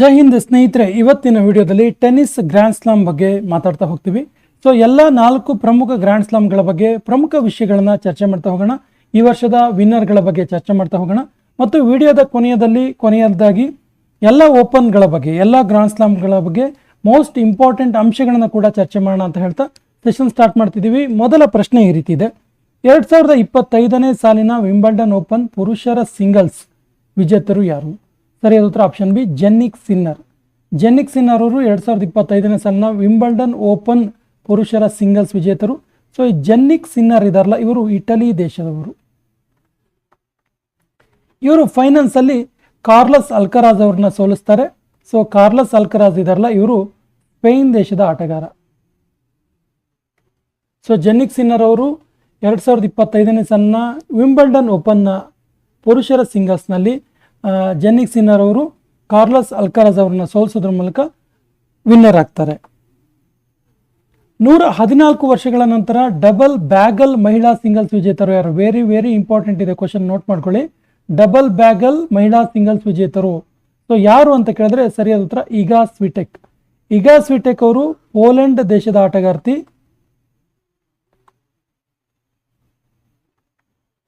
ಜೈ ಹಿಂದ್ ಸ್ನೇಹಿತರೆ, ಇವತ್ತಿನ ವಿಡಿಯೋದಲ್ಲಿ ಟೆನ್ನಿಸ್ ಗ್ರ್ಯಾಂಡ್ ಸ್ಲಾಮ್ ಬಗ್ಗೆ ಮಾತಾಡ್ತಾ ಹೋಗ್ತೀವಿ. ಸೊ ಎಲ್ಲ ನಾಲ್ಕು ಪ್ರಮುಖ ಗ್ರ್ಯಾಂಡ್ ಸ್ಲಾಮ್ಗಳ ಬಗ್ಗೆ, ಪ್ರಮುಖ ವಿಷಯಗಳನ್ನ ಚರ್ಚೆ ಮಾಡ್ತಾ ಹೋಗೋಣ. ಈ ವರ್ಷದ ವಿನ್ನರ್ಗಳ ಬಗ್ಗೆ ಚರ್ಚೆ ಮಾಡ್ತಾ ಹೋಗೋಣ. ಮತ್ತು ವಿಡಿಯೋದ ಕೊನೆಯದಲ್ಲಿ, ಕೊನೆಯದಾಗಿ, ಎಲ್ಲ ಓಪನ್ಗಳ ಬಗ್ಗೆ, ಎಲ್ಲ ಗ್ರ್ಯಾಂಡ್ ಸ್ಲಾಮ್ಗಳ ಬಗ್ಗೆ ಮೋಸ್ಟ್ ಇಂಪಾರ್ಟೆಂಟ್ ಅಂಶಗಳನ್ನು ಕೂಡ ಚರ್ಚೆ ಮಾಡೋಣ ಅಂತ ಹೇಳ್ತಾ ಸೆಷನ್ ಸ್ಟಾರ್ಟ್ ಮಾಡ್ತಿದ್ದೀವಿ. ಮೊದಲ ಪ್ರಶ್ನೆ ಈ ರೀತಿ ಇದೆ. ಎರಡ್ ಸಾವಿರದ ಇಪ್ಪತ್ತೈದನೇ ಸಾಲಿನ ವಿಂಬಲ್ಡನ್ ಓಪನ್ ಪುರುಷರ ಸಿಂಗಲ್ಸ್ ವಿಜೇತರು ಯಾರು? ಸರಿಯಾದ ಉತ್ತರ option B Jannik Sinner Jannik Sinner ಅವರು ಎರಡು ಸಾವಿರದ ಇಪ್ಪತ್ತೈದನೇ ಸಾಲಿನ ವಿಂಬಲ್ಡನ್ ಓಪನ್ ಪುರುಷರ ಸಿಂಗಲ್ಸ್ ವಿಜೇತರು. ಸೊ ಈ ಜೆನ್ನಿಕ್ ಸಿನ್ನರ್ ಇದಾರಲ್ಲ, ಇವರು ಇಟಲಿ ದೇಶದವರು. ಇವರು ಫೈನಲ್ಸ್ ಅಲ್ಲಿ ಕಾರ್ಲಸ್ ಅಲ್ಕರಾಜ್ ಅವ್ರನ್ನ ಸೋಲಿಸ್ತಾರೆ. ಸೊ ಕಾರ್ಲಸ್ ಅಲ್ಕರಾಜ್ ಇದಾರಲ್ಲ, ಇವರು ಸ್ಪೇನ್ ದೇಶದ ಆಟಗಾರ. ಸೊ ಜೆನ್ನಿಕ್ ಸಿನ್ನರ್ ಅವರು ಎರಡು ಸಾವಿರದ ಇಪ್ಪತ್ತೈದನೇ ಸಾಲಿನ ವಿಂಬಲ್ಡನ್ ಓಪನ್ನ ಪುರುಷರ ಸಿಂಗಲ್ಸ್ನಲ್ಲಿ ಜೆನ್ನಿಕ್ ಸಿನ್ನರ್ ಅವರು ಕಾರ್ಲಸ್ ಅಲ್ಕರಾಜ್ ಅವರನ್ನು ಸೋಲಿಸೋದ್ರ ಮೂಲಕ ವಿನ್ನರ್ ಆಗ್ತಾರೆ. ನೂರ ಹದಿನಾಲ್ಕು ವರ್ಷಗಳ ನಂತರ ಡಬಲ್ ಬ್ಯಾಗಲ್ ಮಹಿಳಾ ಸಿಂಗಲ್ಸ್ ವಿಜೇತರು ಯಾರು? ವೆರಿ ವೆರಿ ಇಂಪಾರ್ಟೆಂಟ್ ಇದೆ ಕ್ವಶನ್ ನೋಟ್ ಮಾಡ್ಕೊಳ್ಳಿ. ಡಬಲ್ ಬ್ಯಾಗಲ್ ಮಹಿಳಾ ಸಿಂಗಲ್ಸ್ ವಿಜೇತರು. ಸೊ ಯಾರು ಅಂತ ಕೇಳಿದ್ರೆ ಸರಿಯಾದ ಉತ್ತರ ಈಗಾ ಸ್ವಿಟೆಕ್. ಈಗಾ ಸ್ವಿಟೆಕ್ ಅವರು ಪೋಲೆಂಡ್ ದೇಶದ ಆಟಗಾರ್ತಿ.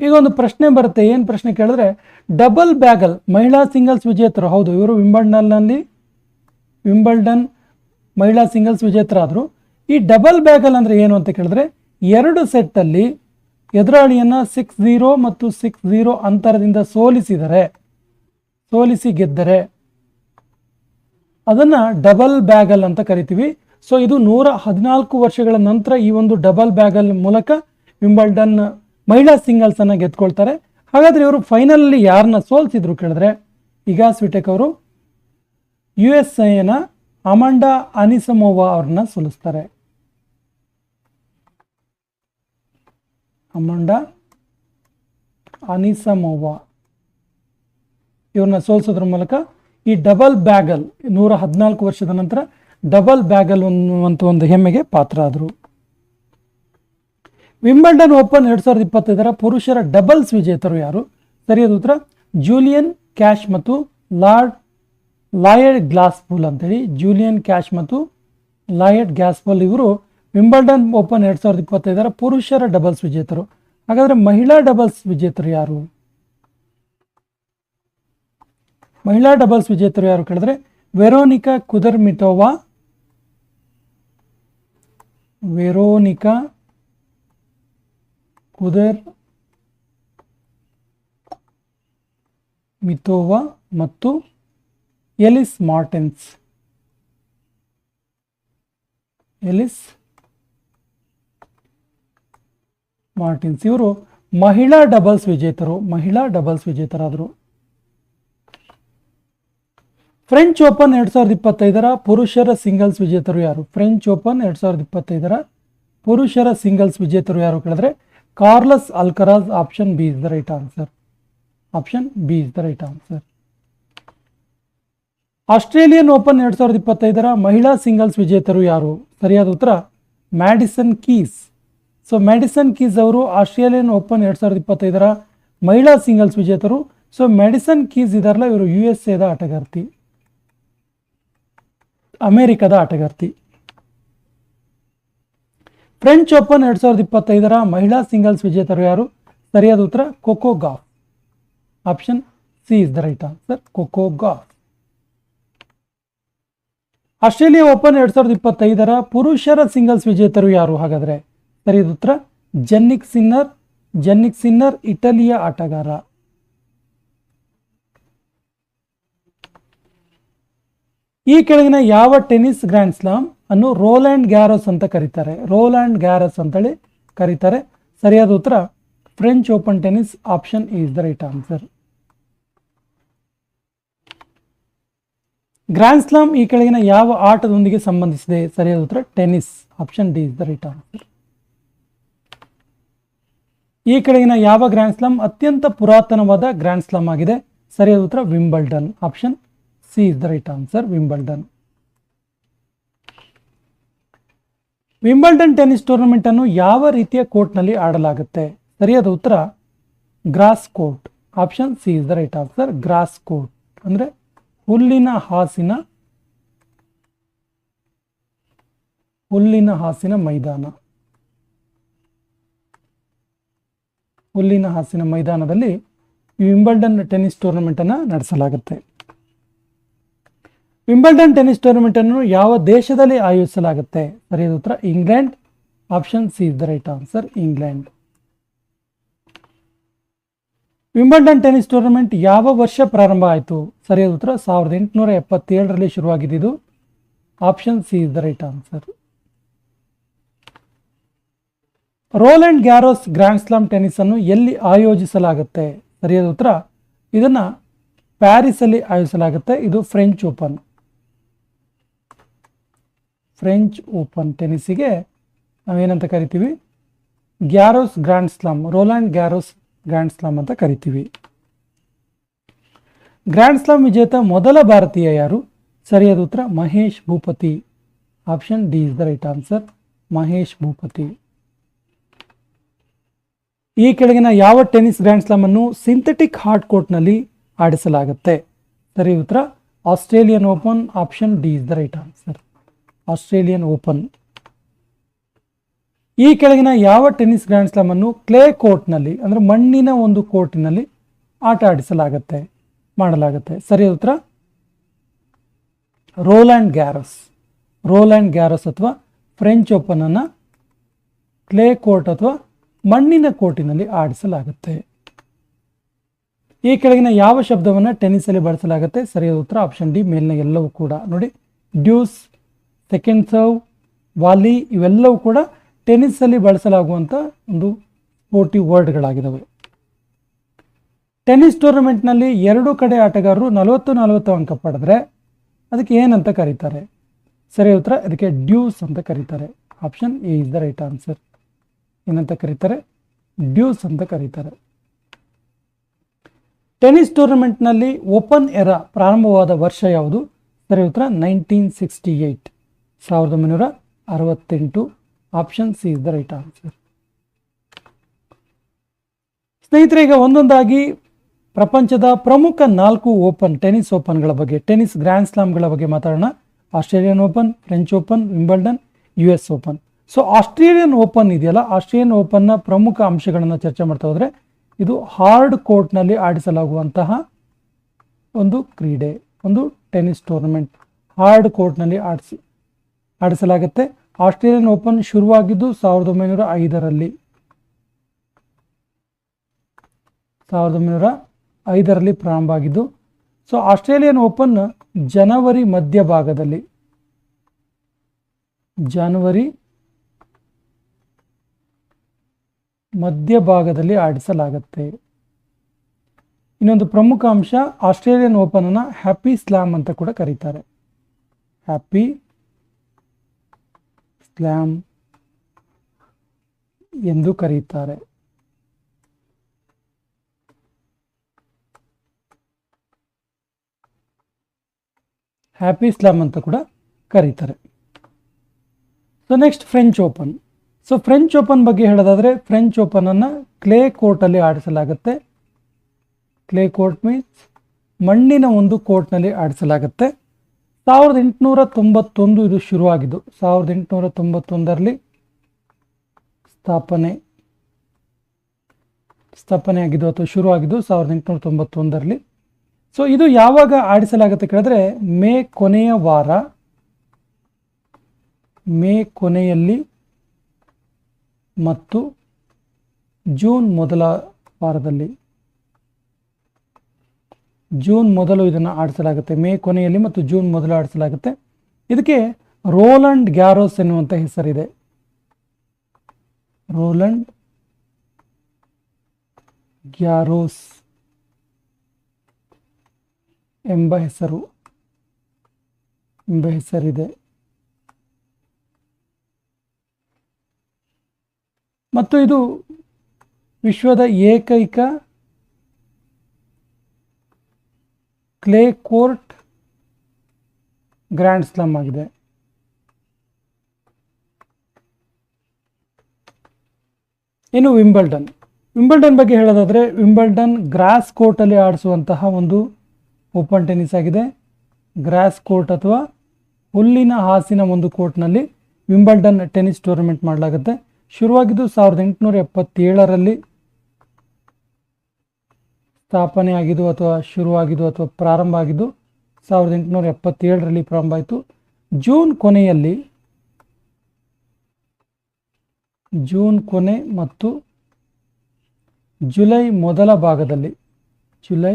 ಈಗ ಒಂದು ಪ್ರಶ್ನೆ ಬರುತ್ತೆ. ಏನು ಪ್ರಶ್ನೆ ಕೇಳಿದ್ರೆ ಡಬಲ್ ಬ್ಯಾಗಲ್ ಮಹಿಳಾ ಸಿಂಗಲ್ಸ್ ವಿಜೇತರು. ಹೌದು, ಇವರು ವಿಂಬಲ್ಡನ್ನಲ್ಲಿ ವಿಂಬಲ್ಡನ್ ಮಹಿಳಾ ಸಿಂಗಲ್ಸ್ ವಿಜೇತರಾದರು. ಈ ಡಬಲ್ ಬ್ಯಾಗಲ್ ಅಂದರೆ ಏನು ಅಂತ ಕೇಳಿದ್ರೆ, ಎರಡು ಸೆಟ್ಟಲ್ಲಿ ಎದುರಾಳಿಯನ್ನು ಸಿಕ್ಸ್ ಝೀರೋ ಮತ್ತು ಸಿಕ್ಸ್ ಝೀರೋ ಅಂತರದಿಂದ ಸೋಲಿಸಿದರೆ, ಸೋಲಿಸಿ ಗೆದ್ದರೆ, ಅದನ್ನು ಡಬಲ್ ಬ್ಯಾಗಲ್ ಅಂತ ಕರಿತೀವಿ. ಸೊ ಇದು ನೂರ ಹದಿನಾಲ್ಕು ವರ್ಷಗಳ ನಂತರ ಈ ಒಂದು ಡಬಲ್ ಬ್ಯಾಗಲ್ ಮೂಲಕ ವಿಂಬಲ್ಡನ್ ಮಹಿಳಾ ಸಿಂಗಲ್ಸ್ ಅನ್ನ ಗೆದ್ಕೊಳ್ತಾರೆ. ಹಾಗಾದ್ರೆ ಇವರು ಫೈನಲ್ ಯಾರನ್ನ ಸೋಲ್ಸಿದ್ರು ಕೇಳಿದ್ರೆ, ಈಗ ಸ್ವಿಟೆಕ್ ಅವರು ಯು ಎಸ್ ಎನ ಅಮಾಂಡಾ ಅನಿಸಮೋವಾ ಅವ್ರನ್ನ ಸೋಲಿಸ್ತಾರೆ. ಅಮಾಂಡಾ ಅನಿಸಮೋವಾ ಇವ್ರನ್ನ ಸೋಲ್ಸೋದ್ರ ಮೂಲಕ ಈ ಡಬಲ್ ಬ್ಯಾಗಲ್ ನೂರ ಹದಿನಾಲ್ಕು ವರ್ಷದ ನಂತರ ಡಬಲ್ ಬ್ಯಾಗಲ್ ಅನ್ನುವಂಥ ಒಂದು ಹೆಮ್ಮೆಗೆ ಪಾತ್ರ ಆದರು ವಿಂಬಲ್ಡನ್ ಓಪನ್ ಎರಡ್ ಸಾವಿರದ ಇಪ್ಪತ್ತೈದರ ಪುರುಷರ ಡಬಲ್ಸ್ ವಿಜೇತರು ಯಾರು? ಸರಿಯಾದ ಉತ್ತರ. ಜೂಲಿಯನ್ ಕ್ಯಾಶ್ ಮತ್ತು ಲಾರ್ಡ್ ಲಾಯಡ್ ಗ್ಲಾಸ್ಪೂಲ್ ಅಂತೇಳಿ. ಜೂಲಿಯನ್ ಕ್ಯಾಶ್ ಮತ್ತು ಲಾಯಡ್ ಗ್ಯಾಸ್ಪೂಲ್ ಇವರು ವಿಂಬಲ್ಡನ್ ಓಪನ್ ಎರಡ್ ಸಾವಿರದ ಇಪ್ಪತ್ತೈದರ ಪುರುಷರ ಡಬಲ್ಸ್ ವಿಜೇತರು. ಹಾಗಾದರೆ ಮಹಿಳಾ ಡಬಲ್ಸ್ ವಿಜೇತರು ಯಾರು? ಮಹಿಳಾ ಡಬಲ್ಸ್ ವಿಜೇತರು ಯಾರು ಕೇಳಿದ್ರೆ? ವೆರೋನಿಕಾ ಕುದರ್ಮಿಟೋವಾ. ವೆರೋನಿಕಾ ಕುದರ್, ಮಿತೋವಾ ಮತ್ತು ಎಲಿಸ್ ಮಾರ್ಟೆನ್ಸ್. ಎಲಿಸ್ ಮಾರ್ಟಿನ್ಸ್. ಇವರು ಮಹಿಳಾ ಡಬಲ್ಸ್ ವಿಜೇತರು, ಮಹಿಳಾ ಡಬಲ್ಸ್ ವಿಜೇತರಾದರು. ಫ್ರೆಂಚ್ ಓಪನ್ ಎರಡ್ ಸಾವಿರದ ಇಪ್ಪತ್ತೈದರ ಪುರುಷರ ಸಿಂಗಲ್ಸ್ ವಿಜೇತರು ಯಾರು? ಫ್ರೆಂಚ್ ಓಪನ್ ಎರಡ್ ಸಾವಿರದ ಇಪ್ಪತ್ತೈದರ ಪುರುಷರ ಸಿಂಗಲ್ಸ್ ವಿಜೇತರು ಯಾರು ಕೇಳಿದ್ರೆ? Carlos Alcaraz option B is the right answer option B is the right answer Australian open ಎರಡು ಸಾವಿರದ ಇಪ್ಪತ್ತೈದರ ಮಹಿಳಾ ಸಿಂಗಲ್ಸ್ ವಿಜೇತರು ಯಾರು? ಸರಿಯಾದ ಉತ್ತರ Madison Keys so Madison Keys ಅವರು ಆಸ್ಟ್ರೇಲಿಯನ್ ಓಪನ್ ಎರಡು ಸಾವಿರದ ಇಪ್ಪತ್ತೈದರ ಮಹಿಳಾ ಸಿಂಗಲ್ಸ್ ವಿಜೇತರು. ಸೊ ಮ್ಯಾಡಿಸನ್ ಕೀಸ್ ಇದಾರಲ್ಲ ಇವರು ಯು ಎಸ್ ಎದ ಆಟಗಾರ್ತಿ. ಅಮೆರಿಕದ ಆಟಗಾರ್ತಿ. ಫ್ರೆಂಚ್ ಓಪನ್ ಎರಡ್ ಸಾವಿರದ ಇಪ್ಪತ್ತೈದರ ಮಹಿಳಾ ಸಿಂಗಲ್ಸ್ ವಿಜೇತರು ಯಾರು? ಸರಿಯಾದ ಉತ್ತರ Coco Gauff. Option C is the right answer Coco Gauff. Australia open ಎರಡ್ ಸಾವಿರದ ಇಪ್ಪತ್ತೈದರ ಪುರುಷರ ಸಿಂಗಲ್ಸ್ ವಿಜೇತರು ಯಾರು ಹಾಗಾದರೆ? ಸರಿಯಾದ ಉತ್ತರ, ಜೆನ್ನಿಕ್ ಸಿನ್ನರ್. ಜೆನ್ನಿಕ್ ಸಿನ್ನರ್, ಇಟಲಿಯ ಆಟಗಾರ. ಈ ಕೆಳಗಿನ ಯಾವ ಟೆನ್ನಿಸ್ ಗ್ರ್ಯಾಂಡ್ ಸ್ಲಾಮ್ ಅನ್ನು ರೋಲ್ಯಾಂಡ್ ಗ್ಯಾರೋಸ್ ಅಂತ ಕರೀತಾರೆ. ರೋಲ್ಯಾಂಡ್ ಗ್ಯಾರಸ್ ಅಂತೇಳಿ ಕರೀತಾರೆ. ಸರಿಯಾದ ಉತ್ತರ French open tennis option is the right answer. Grand slam ಈ ಕೆಳಗಿನ ಯಾವ ಆಟದೊಂದಿಗೆ ಸಂಬಂಧಿಸಿದೆ? ಸರಿಯಾದ ಉತ್ತರ tennis option D is the right answer. ಈ ಕೆಳಗಿನ ಯಾವ ಗ್ರ್ಯಾಂಡ್ ಸ್ಲಾಮ್ ಅತ್ಯಂತ ಪುರಾತನವಾದ ಗ್ರ್ಯಾಂಡ್ ಸ್ಲಾಮ್ ಆಗಿದೆ? ಸರಿಯಾದ ಉತ್ತರ Wimbledon option C is the right answer Wimbledon. Wimbledon tennis tournament ಅನ್ನು ಯಾವ ರೀತಿಯ ಕೋರ್ಟ್ನಲ್ಲಿ ಆಡಲಾಗುತ್ತೆ? ಸರಿಯಾದ ಉತ್ತರ grass court option C is the right answer grass court ಅಂದರೆ ಹುಲ್ಲಿನ ಹಾಸಿನ ಹುಲ್ಲಿನ ಹಾಸಿನ ಮೈದಾನ. ಹುಲ್ಲಿನ ಹಾಸಿನ ಮೈದಾನದಲ್ಲಿ ವಿಂಬಲ್ಡನ್ ಟೆನ್ನಿಸ್ ಟೂರ್ನಮೆಂಟ್ ಅನ್ನ ನಡೆಸಲಾಗುತ್ತೆ. ವಿಂಬಲ್ಡನ್ ಟೆನಿಸ್ ಟೂರ್ನಮೆಂಟ್ ಅನ್ನು ಯಾವ ದೇಶದಲ್ಲಿ ಆಯೋಜಿಸಲಾಗುತ್ತೆ? ಸರಿಯಾದ ಉತ್ತರ England option C is the right answer England Wimbledon tennis tournament ಯಾವ ವರ್ಷ ಪ್ರಾರಂಭ ಆಯಿತು? ಸರಿಯಾದ ಉತ್ತರ, ಸಾವಿರದ ಎಂಟುನೂರ ಎಪ್ಪತ್ತೇಳರಲ್ಲಿ ಶುರುವಾಗಿದ್ದು option C is the right answer Roland Garros grand slam tennis ಅನ್ನು ಎಲ್ಲಿ ಆಯೋಜಿಸಲಾಗುತ್ತೆ? ಸರಿಯಾದ ಉತ್ತರ, ಇದನ್ನು ಪ್ಯಾರಿಸಲ್ಲಿ ಆಯೋಜಿಸಲಾಗುತ್ತೆ. ಇದು ಫ್ರೆಂಚ್ ಓಪನ್ ಫ್ರೆಂಚ್ ಓಪನ್ ಟೆನ್ನಿಸಿಗೆ ನಾವೇನಂತ ಕರಿತೀವಿ? Garros grand slam Roland Garros grand slam ಅಂತ ಕರಿತೀವಿ. ಗ್ರ್ಯಾಂಡ್ ಸ್ಲಾಮ್ ವಿಜೇತ ಮೊದಲ ಭಾರತೀಯ ಯಾರು? ಸರಿಯಾದ ಉತ್ತರ, Mahesh Bhupathi. Option D is the right answer, Mahesh Bhupathi. ಈ ಕೆಳಗಿನ ಯಾವ ಟೆನ್ನಿಸ್ ಗ್ರ್ಯಾಂಡ್ ಸ್ಲಾಮ್ ಅನ್ನು ಸಿಂಥೆಟಿಕ್ ಹಾರ್ಡ್ ಕೋರ್ಟ್ನಲ್ಲಿ ಆಡಿಸಲಾಗುತ್ತೆ? ಸರಿ ಉತ್ತರ, Australian open, option D is the right answer. Australian open. ಈ ಕೆಳಗಿನ ಯಾವ ಟೆನ್ನಿಸ್ ಗ್ರ್ಯಾಂಡ್ ಸ್ಲಾಮ್ ಅನ್ನು ಕ್ಲೇ ಕೋರ್ಟ್ನಲ್ಲಿ, ಅಂದರೆ ಮಣ್ಣಿನ ಒಂದು ಕೋರ್ಟಿನಲ್ಲಿ ಆಟ ಆಡಿಸಲಾಗುತ್ತೆ, ಮಾಡಲಾಗುತ್ತೆ? ಸರಿಯಾದ ಉತ್ತರ? ರೋಲ್ಯಾಂಡ್ ಗ್ಯಾರಸ್. ರೋಲ್ಯಾಂಡ್ ಗ್ಯಾರಸ್ ಅಥವಾ ಫ್ರೆಂಚ್ ಓಪನ್ ಅನ್ನ ಕ್ಲೇ ಕೋರ್ಟ್ ಅಥವಾ ಮಣ್ಣಿನ ಕೋರ್ಟಿನಲ್ಲಿ ಆಡಿಸಲಾಗುತ್ತೆ. ಈ ಕೆಳಗಿನ ಯಾವ ಶಬ್ದವನ್ನು ಟೆನ್ನಿಸಲ್ಲಿ ಬಳಸಲಾಗುತ್ತೆ? ಸರಿಯಾದ ಉತ್ತರ, ಆಪ್ಷನ್ ಡಿ, ಮೇಲಿನ ಎಲ್ಲವೂ ಕೂಡ. ನೋಡಿ, ಡ್ಯೂಸ್ ಸೆಕೆಂಡ್ ಸರ್ವ್ ವಾಲಿ ಇವೆಲ್ಲವೂ ಕೂಡ ಟೆನಿಸ್ಸಲ್ಲಿ ಬಳಸಲಾಗುವಂಥ ಒಂದು ಸ್ಪೋರ್ಟಿವ್ ವರ್ಡ್ಗಳಾಗಿದ್ದಾವೆ ಟೆನಿಸ್ ಟೂರ್ನಮೆಂಟ್ನಲ್ಲಿ ಎರಡು ಕಡೆ ಆಟಗಾರರು ನಲವತ್ತು ನಲವತ್ತು ಅಂಕ ಪಡೆದ್ರೆ ಅದಕ್ಕೆ ಏನಂತ ಕರೀತಾರೆ? ಸರಿ ಉತ್ತರ ಅದಕ್ಕೆ ಡ್ಯೂಸ್ ಅಂತ ಕರೀತಾರೆ. Option A is the right answer. ಏನಂತ ಕರೀತಾರೆ? ಡ್ಯೂಸ್ ಅಂತ ಕರೀತಾರೆ. ಟೆನಿಸ್ ಟೂರ್ನಮೆಂಟ್ನಲ್ಲಿ ಓಪನ್ ಎರ ಪ್ರಾರಂಭವಾದ ವರ್ಷ ಯಾವುದು? ಸರಿ ಉತ್ತರ, ನೈನ್ಟೀನ್ ಸಿಕ್ಸ್ಟಿ ಏಯ್ಟ್ ಸಾವಿರದ ಒಂಬೈನೂರ ಅರವತ್ತೆಂಟು. Option C is the right answer ಸ್ನೇಹಿತರೆ, ಈಗ ಒಂದೊಂದಾಗಿ ಪ್ರಪಂಚದ ಪ್ರಮುಖ ನಾಲ್ಕು ಓಪನ್, ಟೆನಿಸ್ ಓಪನ್ಗಳ ಬಗ್ಗೆ, ಟೆನಿಸ್ ಗ್ರ್ಯಾಂಡ್ ಸ್ಲಾಮ್ಗಳ ಬಗ್ಗೆ ಮಾತಾಡೋಣ. Australian open, French open, Wimbledon, U S open. So Australian open ಇದೆಯಲ್ಲ, ಆಸ್ಟ್ರೇಲಿಯನ್ ಓಪನ್ನ ಪ್ರಮುಖ ಅಂಶಗಳನ್ನು ಚರ್ಚೆ ಮಾಡ್ತಾ ಹೋದರೆ, ಇದು ಹಾರ್ಡ್ ಕೋರ್ಟ್ನಲ್ಲಿ ಆಡಿಸಲಾಗುವಂತಹ ಒಂದು ಕ್ರೀಡೆ, ಒಂದು ಟೆನಿಸ್ ಟೂರ್ನಮೆಂಟ್ ಹಾರ್ಡ್ ಕೋರ್ಟ್ನಲ್ಲಿ ಆಡಿಸಿ ಆಡಿಸಲಾಗುತ್ತೆ ಆಸ್ಟ್ರೇಲಿಯನ್ ಓಪನ್ ಶುರುವಾಗಿದ್ದು ಸಾವಿರದ ಒಂಬೈನೂರ ಐದರಲ್ಲಿ. ಸಾವಿರದ ಒಂಬೈನೂರ ಐದರಲ್ಲಿ ಪ್ರಾರಂಭ ಆಗಿದ್ದು, ಸೊ ಆಸ್ಟ್ರೇಲಿಯನ್ ಓಪನ್ ಜನವರಿ ಮಧ್ಯಭಾಗದಲ್ಲಿ ಜನವರಿ ಮಧ್ಯಭಾಗದಲ್ಲಿ ಆಡಿಸಲಾಗುತ್ತೆ. ಇನ್ನೊಂದು ಪ್ರಮುಖ ಅಂಶ, ಆಸ್ಟ್ರೇಲಿಯನ್ ಓಪನ್ ಅನ್ನ ಹ್ಯಾಪಿ ಸ್ಲಾಮ್ ಅಂತ ಕೂಡ ಕರೀತಾರೆ. ಹ್ಯಾಪಿ ಸ್ಲ್ಯಾಮ್ ಎಂದು ಕರೆಯುತ್ತಾರೆ ಹ್ಯಾಪಿ ಸ್ಲಾಮ್ ಅಂತ ಕೂಡ ಕರೀತಾರೆ. So next French open so French open ಬಗ್ಗೆ ಹೇಳೋದಾದ್ರೆ ಫ್ರೆಂಚ್ ಓಪನ್ ಅನ್ನ ಕ್ಲೇ ಕೋರ್ಟಲ್ಲಿ ಆಡಿಸಲಾಗುತ್ತೆ. ಕ್ಲೇ ಕೋರ್ಟ್ ಮೀನ್ಸ್ ಮಣ್ಣಿನ ಒಂದು ಕೋರ್ಟ್ನಲ್ಲಿ ಆಡಿಸಲಾಗುತ್ತೆ. ಸಾವಿರದ ಎಂಟುನೂರ ತೊಂಬತ್ತೊಂದು ಇದು ಶುರುವಾಗಿದ್ದು. ಸಾವಿರದ ಎಂಟುನೂರ ತೊಂಬತ್ತೊಂದರಲ್ಲಿ ಸ್ಥಾಪನೆ ಸ್ಥಾಪನೆಯಾಗಿದ್ದು ಅಥವಾ ಶುರುವಾಗಿದ್ದು ಸಾವಿರದ ಎಂಟುನೂರ ತೊಂಬತ್ತೊಂದರಲ್ಲಿ. ಸೊ ಇದು ಯಾವಾಗ ಆಡಿಸಲಾಗುತ್ತೆ ಕೇಳಿದ್ರೆ, ಮೇ ಕೊನೆಯ ವಾರ, ಮೇ ಕೊನೆಯಲ್ಲಿ ಮತ್ತು ಜೂನ್ ಮೊದಲ ವಾರದಲ್ಲಿ. ಜೂನ್ ಮೊದಲು ಇದನ್ನು ಆಡಿಸಲಾಗುತ್ತೆ. ಮೇ ಕೊನೆಯಲ್ಲಿ ಮತ್ತು ಜೂನ್ ಮೊದಲು ಆಡಿಸಲಾಗುತ್ತೆ. ಇದಕ್ಕೆ ರೋಲಂಡ್ ಗ್ಯಾರೋಸ್ ಎನ್ನುವಂಥ ಹೆಸರಿದೆ. ರೋಲಂಡ್ ಗ್ಯಾರೋಸ್ ಎಂಬ ಹೆಸರು, ಎಂಬ ಹೆಸರಿದೆ. ಮತ್ತು ಇದು ವಿಶ್ವದ ಏಕೈಕ ಕ್ಲೇ ಕೋರ್ಟ್ ಗ್ರ್ಯಾಂಡ್ ಸ್ಲಮ್ ಆಗಿದೆ. ಇನ್ನು ವಿಂಬಲ್ಡನ್ ವಿಂಬಲ್ಡನ್ ಬಗ್ಗೆ ಹೇಳೋದಾದರೆ ವಿಂಬಲ್ಡನ್ ಗ್ರಾಸ್ ಕೋರ್ಟಲ್ಲಿ ಆಡಿಸುವಂತಹ ಒಂದು ಓಪನ್ ಟೆನಿಸ್ ಆಗಿದೆ. ಗ್ರಾಸ್ ಕೋರ್ಟ್ ಅಥವಾ ಹುಲ್ಲಿನ ಹಾಸಿನ ಒಂದು ಕೋರ್ಟ್ನಲ್ಲಿ ವಿಂಬಲ್ಡನ್ ಟೆನಿಸ್ ಟೂರ್ನಮೆಂಟ್ ಮಾಡಲಾಗುತ್ತೆ. ಶುರುವಾಗಿದ್ದು ಸಾವಿರದ ಎಂಟುನೂರ ಎಪ್ಪತ್ತೇಳರಲ್ಲಿ ಸ್ಥಾಪನೆ ಆಗಿದ್ದು ಅಥವಾ ಶುರುವಾಗಿದ್ದು ಅಥವಾ ಪ್ರಾರಂಭ ಆಗಿದ್ದು ಸಾವಿರದ ಎಂಟುನೂರ ಎಪ್ಪತ್ತೇಳರಲ್ಲಿ ಪ್ರಾರಂಭ ಆಯಿತು. ಜೂನ್ ಕೊನೆಯಲ್ಲಿ, ಜೂನ್ ಕೊನೆ ಮತ್ತು ಜುಲೈ ಮೊದಲ ಭಾಗದಲ್ಲಿ, ಜುಲೈ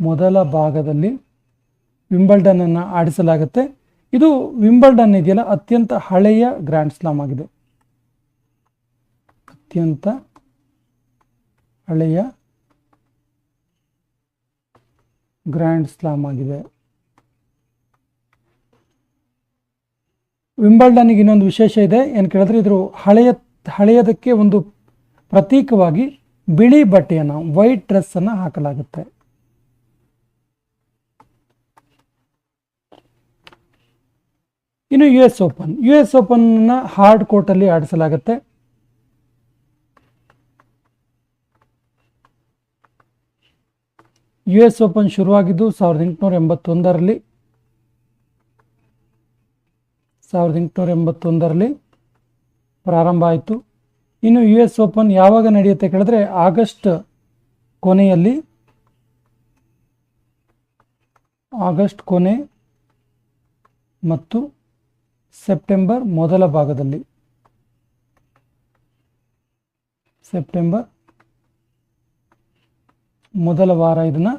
ಮೊದಲ ಭಾಗದಲ್ಲಿ ವಿಂಬಲ್ಡನ್ ಅನ್ನು ಆಡಿಸಲಾಗುತ್ತೆ. ಇದು ವಿಂಬಲ್ಡನ್ ಇದೆಯಲ್ಲ, ಅತ್ಯಂತ ಹಳೆಯ ಗ್ರ್ಯಾಂಡ್ ಸ್ಲಾಮ್ ಆಗಿದೆ. ಅತ್ಯಂತ ಹಳೆಯ ಗ್ರ್ಯಾಂಡ್ ಸ್ಲಾಮ್ ಆಗಿದೆ. ವಿಂಬಲ್ಡನ್ಗೆ ಇನ್ನೊಂದು ವಿಶೇಷ ಇದೆ. ಏನು ಕೇಳಿದ್ರೆ ಇದ್ರ ಹಳೆಯ, ಹಳೆಯದಕ್ಕೆ ಒಂದು ಪ್ರತೀಕವಾಗಿ ಬಿಳಿ ಬಟ್ಟೆಯನ್ನು, ವೈಟ್ ಡ್ರೆಸ್ಸನ್ನು ಹಾಕಲಾಗುತ್ತೆ. ಇನ್ನು U S open. U S ಓಪನ್ನ hard ಕೋರ್ಟಲ್ಲಿ ಆಡಿಸಲಾಗುತ್ತೆ. ಯು ಎಸ್ ಓಪನ್ ಶುರುವಾಗಿದ್ದು ಸಾವಿರದ ಎಂಟುನೂರ ಎಂಬತ್ತೊಂದರಲ್ಲಿ. ಸಾವಿರದ ಎಂಟುನೂರ ಎಂಬತ್ತೊಂದರಲ್ಲಿ ಪ್ರಾರಂಭ ಆಯಿತು. ಇನ್ನು ಯು ಎಸ್ ಓಪನ್ ಯಾವಾಗ ನಡೆಯುತ್ತೆ ಕೇಳಿದ್ರೆ ಆಗಸ್ಟ್ ಕೊನೆಯಲ್ಲಿ. ಆಗಸ್ಟ್ ಕೊನೆ ಮತ್ತು ಸೆಪ್ಟೆಂಬರ್ ಮೊದಲ ಭಾಗದಲ್ಲಿ. ಸೆಪ್ಟೆಂಬರ್ ಮೊದಲ ವಾರ ಇದನ್ನು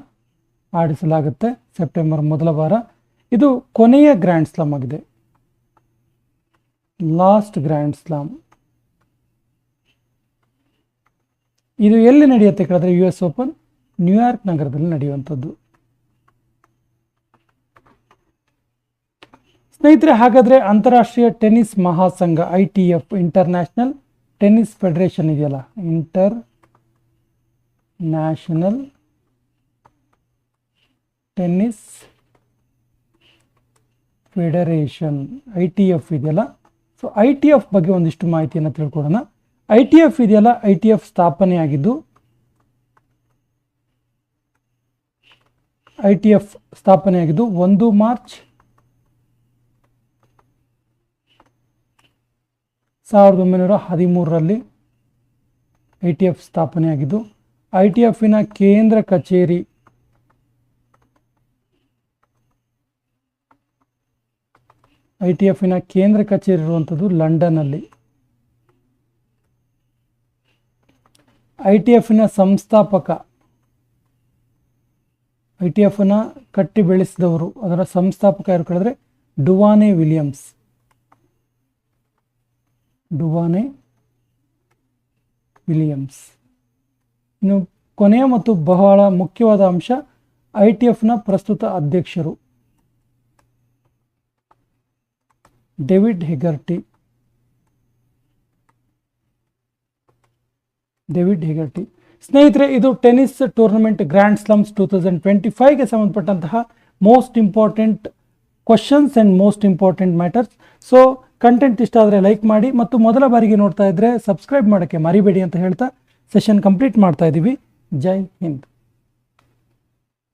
ಆಡಿಸಲಾಗುತ್ತೆ ಸೆಪ್ಟೆಂಬರ್ ಮೊದಲ ವಾರ. ಇದು ಕೊನೆಯ ಗ್ರ್ಯಾಂಡ್ ಸ್ಲಾಮ್ ಆಗಿದೆ. Last grand slam. ಇದು ಎಲ್ಲಿ ನಡೆಯುತ್ತೆ ಕೇಳಿದ್ರೆ ಯು ಎಸ್ ಓಪನ್ ನ್ಯೂಯಾರ್ಕ್ ನಗರದಲ್ಲಿ ನಡೆಯುವಂಥದ್ದು. ಸ್ನೇಹಿತರೆ, ಹಾಗಾದರೆ ಅಂತಾರಾಷ್ಟ್ರೀಯ tennis ಮಹಾಸಂಘ, I T F international tennis federation ಇದೆಯಲ್ಲ? International tennis federation, I T F ಇದೆಯಲ್ಲ? ಸೊ ಐ ಟಿ ಎಫ್ ಬಗ್ಗೆ ಒಂದಿಷ್ಟು ಮಾಹಿತಿಯನ್ನು ತಿಳ್ಕೊಡೋಣ ಐ ಟಿ ಎಫ್ ಇದೆಯಲ್ಲ? ಐ ಟಿ ಎಫ್ ಸ್ಥಾಪನೆ ಆಗಿದ್ದು ಐ ಟಿ ಎಫ್ ಸ್ಥಾಪನೆಯಾಗಿದ್ದು ಒಂದು ಮಾರ್ಚ್ ಸಾವಿರದ ಒಂಬೈನೂರ ಹದಿಮೂರರಲ್ಲಿ ಐ ಟಿ ಎಫ್ ಸ್ಥಾಪನೆಯಾಗಿದ್ದು ಐ ಟಿ ಎಫಿನ ಕೇಂದ್ರ ಕಚೇರಿ. ಐ ಟಿ ಎಫಿನ ಕೇಂದ್ರ ಕಚೇರಿ ಇರುವಂಥದ್ದು ಲಂಡನ್ನಲ್ಲಿ. ಐ ಟಿ ಎಫಿನ ಸಂಸ್ಥಾಪಕ, ಐ ಟಿ ಎಫ್ನ ಕಟ್ಟಿ ಬೆಳೆಸಿದವರು, ಅದರ ಸಂಸ್ಥಾಪಕ ಯಾರು ಕೇಳಿದ್ರೆ, ಡುವಾನೆ ವಿಲಿಯಮ್ಸ್. ಡುವಾನೆ ವಿಲಿಯಮ್ಸ್. ಇನ್ನು ಕೊನೆಯ ಮತ್ತು ಬಹಳ ಮುಖ್ಯವಾದ ಅಂಶ ಐ ಟಿ ಎಫ್ನ ಪ್ರಸ್ತುತ ಅಧ್ಯಕ್ಷರು. David Hegarty. David Hegarty. ಸ್ನೇಹಿತರೆ, ಇದು tennis tournament grand slams two thousand twenty ಫೈವ್ಗೆ ಸಂಬಂಧಪಟ್ಟಂತಹ most important questions and most important matters. So content ಇಷ್ಟ ಆದರೆ ಲೈಕ್ ಮಾಡಿ ಮತ್ತು ಮೊದಲ ಬಾರಿಗೆ ನೋಡ್ತಾ ಇದ್ದರೆ ಸಬ್ಸ್ಕ್ರೈಬ್ ಮಾಡೋಕ್ಕೆ ಮರಿಬೇಡಿ ಅಂತ ಹೇಳ್ತಾ ಸೆಷನ್ ಕಂಪ್ಲೀಟ್ ಮಾಡ್ತಾ ಇದ್ದೀವಿ ಜೈ ಹಿಂದ್.